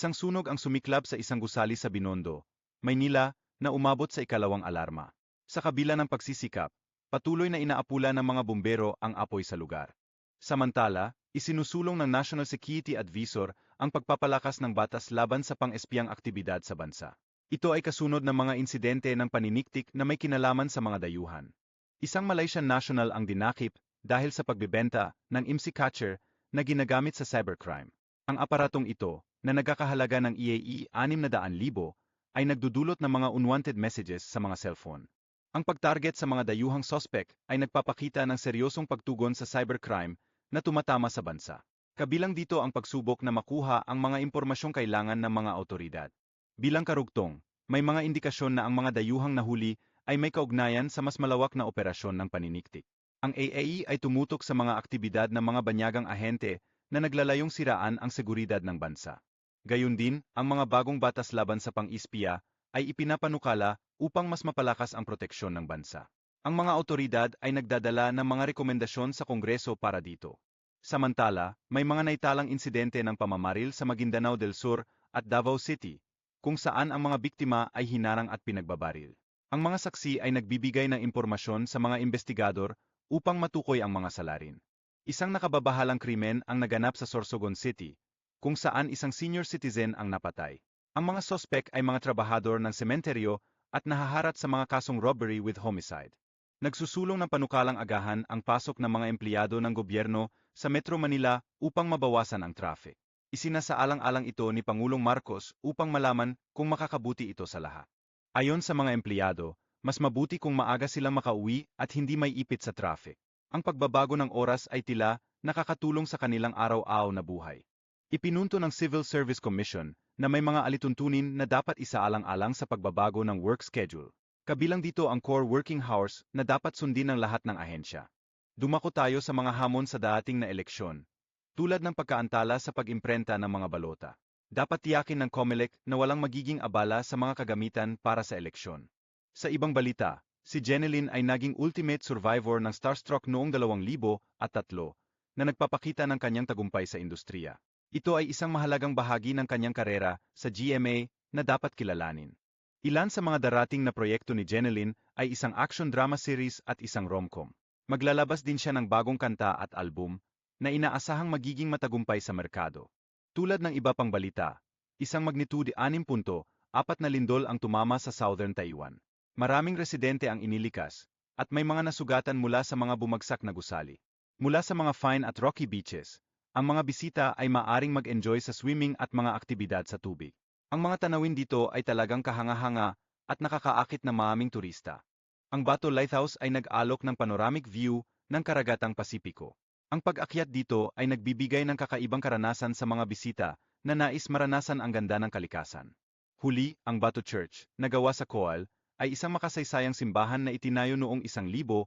Isang sunog ang sumiklab sa isang gusali sa Binondo, Maynila, na umabot sa ikalawang alarma. Sa kabila ng pagsisikap, patuloy na inaapula ng mga bumbero ang apoy sa lugar. Samantala, isinusulong ng National Security Advisor ang pagpapalakas ng batas laban sa pang-espiyang aktibidad sa bansa. Ito ay kasunod ng mga insidente ng paniniktik na may kinalaman sa mga dayuhan. Isang Malaysian national ang dinakip dahil sa pagbebenta ng IMSI catcher na ginagamit sa cybercrime. Ang aparatong ito, na nagkakahalaga ng E EAE 600,000, ay nagdudulot ng mga unwanted messages sa mga cellphone. Ang pagtarget sa mga dayuhang sospek ay nagpapakita ng seryosong pagtugon sa cybercrime na tumatama sa bansa. Kabilang dito ang pagsubok na makuha ang mga impormasyong kailangan ng mga otoridad. Bilang karugtong, may mga indikasyon na ang mga dayuhang nahuli ay may kaugnayan sa mas malawak na operasyon ng paniniktik. Ang AAE ay tumutok sa mga aktibidad ng mga banyagang ahente na naglalayong siraan ang seguridad ng bansa. Gayun din, ang mga bagong batas laban sa pang-ispiya ay ipinapanukala upang mas mapalakas ang proteksyon ng bansa. Ang mga otoridad ay nagdadala ng mga rekomendasyon sa Kongreso para dito. Samantala, may mga naitalang insidente ng pamamaril sa Maguindanao del Sur at Davao City, kung saan ang mga biktima ay hinarang at pinagbabaril. Ang mga saksi ay nagbibigay ng impormasyon sa mga investigador upang matukoy ang mga salarin. Isang nakababahalang krimen ang naganap sa Sorsogon City, kung saan isang senior citizen ang napatay. Ang mga sospek ay mga trabahador ng sementeryo at nahaharat sa mga kasong robbery with homicide. Nagsusulong ng panukalang agahan ang pasok ng mga empleyado ng gobyerno sa Metro Manila upang mabawasan ang traffic. Isinasaalang-alang ito ni Pangulong Marcos upang malaman kung makakabuti ito sa lahat. Ayon sa mga empleyado, mas mabuti kung maaga silang makauwi at hindi may ipit sa traffic. Ang pagbabago ng oras ay tila nakakatulong sa kanilang araw-araw na buhay. Ipinunto ng Civil Service Commission na may mga alituntunin na dapat isaalang-alang sa pagbabago ng work schedule. Kabilang dito ang core working hours na dapat sundin ng lahat ng ahensya. Dumako tayo sa mga hamon sa dating na eleksyon, tulad ng pagkaantala sa pag-imprenta ng mga balota. Dapat tiyakin ng COMELEC na walang magiging abala sa mga kagamitan para sa eleksyon. Sa ibang balita, si Jeneline ay naging ultimate survivor ng Starstruck noong 2003 na nagpapakita ng kanyang tagumpay sa industriya. Ito ay isang mahalagang bahagi ng kanyang karera sa GMA na dapat kilalanin. Ilan sa mga darating na proyekto ni Jeneline ay isang action drama series at isang romcom. Maglalabas din siya ng bagong kanta at album na inaasahang magiging matagumpay sa merkado. Tulad ng iba pang balita, isang magnitude 6.4 na lindol ang tumama sa southern Taiwan. Maraming residente ang inilikas, at may mga nasugatan mula sa mga bumagsak na gusali. Mula sa mga fine at rocky beaches, ang mga bisita ay maaring mag-enjoy sa swimming at mga aktibidad sa tubig. Ang mga tanawin dito ay talagang kahanga-hanga at nakakaakit na maraming turista. Ang Bato Lighthouse ay nag-alok ng panoramic view ng karagatang Pasipiko. Ang pag-akyat dito ay nagbibigay ng kakaibang karanasan sa mga bisita na nais maranasan ang ganda ng kalikasan. Huli, ang Bato Church, na gawa sa Coal, ay isang makasaysayang simbahan na itinayo noong 1830.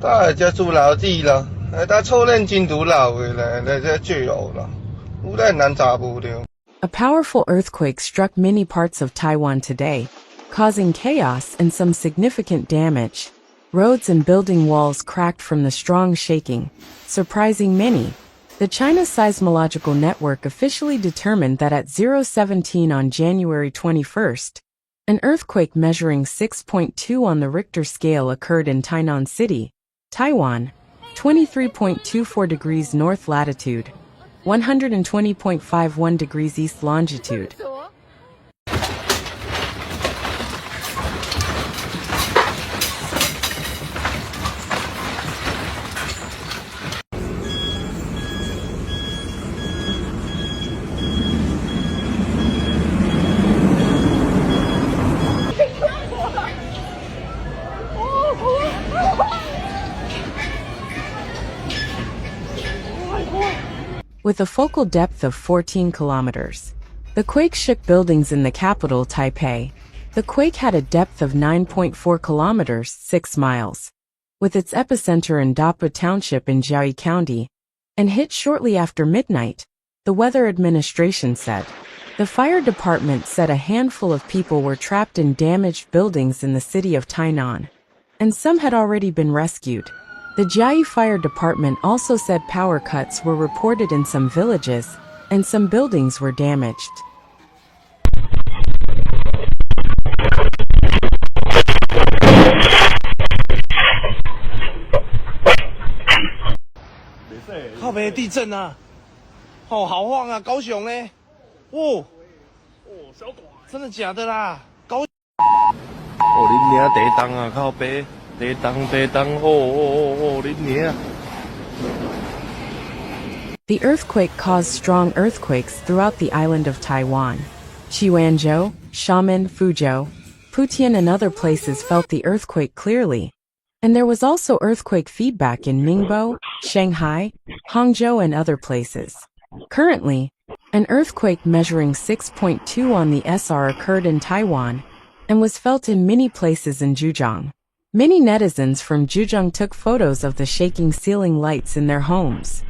大家住老地了，他家凑认真老的了，来这聚偶了。A powerful earthquake struck many parts of Taiwan today, causing chaos and some significant damage. Roads and building walls cracked from the strong shaking, surprising many. The China Seismological Network officially determined that at 017 on January 21st, an earthquake measuring 6.2 on the Richter scale occurred in Tainan City, Taiwan, 23.24 degrees north latitude, 120.51 degrees east longitude. With a focal depth of 14 kilometers. The quake shook buildings in the capital, Taipei. The quake had a depth of 9.4 kilometers, 6 miles, with its epicenter in Dapa Township in Jiayi County, and hit shortly after midnight, the Weather Administration said. The fire department said a handful of people were trapped in damaged buildings in the city of Tainan, and some had already been rescued. The Jiayi Fire Department also said power cuts were reported in some villages, and some buildings were damaged. 靠北地震啊！哦，好晃啊！高雄呢？哦，哦，小短，真的假的啦？高，哦，恁娘地动啊！靠北 the earthquake caused strong earthquakes throughout the island of Taiwan. Chiwanzhou, Xiamen, Fuzhou, Putian and other places felt the earthquake clearly. And there was also earthquake feedback in Ningbo, Shanghai, Hangzhou and other places. Currently, an earthquake measuring 6.2 on the SR occurred in Taiwan and was felt in many places in Zhejiang. Many netizens from Jujung took photos of the shaking ceiling lights in their homes.